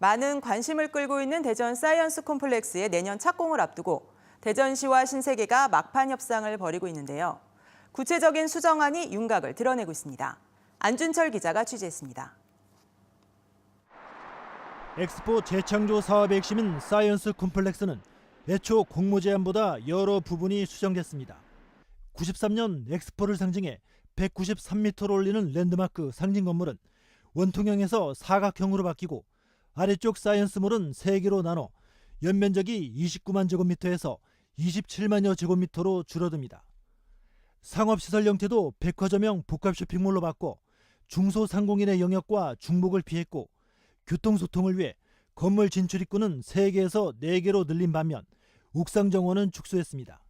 많은 관심을 끌고 있는 대전 사이언스 콤플렉스의 내년 착공을 앞두고 대전시와 신세계가 막판 협상을 벌이고 있는데요. 구체적인 수정안이 윤곽을 드러내고 있습니다. 안준철 기자가 취재했습니다. 엑스포 재창조 사업의 핵심인 사이언스 콤플렉스는 애초 공모 제안보다 여러 부분이 수정됐습니다. 93년 엑스포를 상징해 193m를 올리는 랜드마크 상징 건물은 원통형에서 사각형으로 바뀌고 아래쪽 사이언스몰은 3개로 나눠 연면적이 29만 제곱미터에서 27만여 제곱미터로 줄어듭니다. 상업시설 형태도 백화점형 복합 쇼핑몰로 바꿔 중소상공인의 영역과 중복을 피했고 교통소통을 위해 건물 진출 입구는 3개에서 4개로 늘린 반면 옥상 정원은 축소했습니다.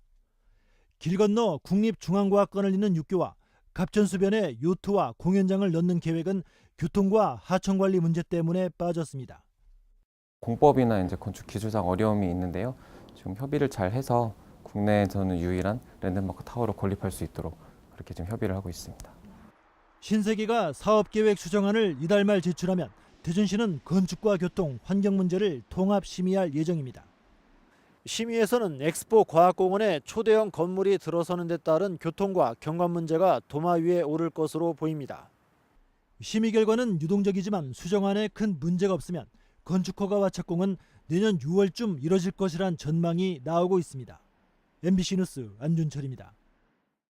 길 건너 국립중앙과학관을 잇는 육교와 갑천수변에 요트와 공연장을 넣는 계획은 교통과 하천관리 문제 때문에 빠졌습니다. 공법이나 이제 건축 기술상 어려움이 있는데요. 지금 협의를 잘 해서 국내에서는 유일한 랜드마크 타워로 건립할 수 있도록 그렇게 지금 협의를 하고 있습니다. 신세계가 사업계획 수정안을 이달 말 제출하면 대전시는 건축과 교통, 환경 문제를 통합 심의할 예정입니다. 심의에서는 엑스포 과학공원에 초대형 건물이 들어서는 데 따른 교통과 경관 문제가 도마 위에 오를 것으로 보입니다. 심의 결과는 유동적이지만 수정안에 큰 문제가 없으면 건축 허가 와 착공은 내년 6월쯤 이뤄질 것이란 전망이 나오고 있습니다. MBC 뉴스 안준철입니다.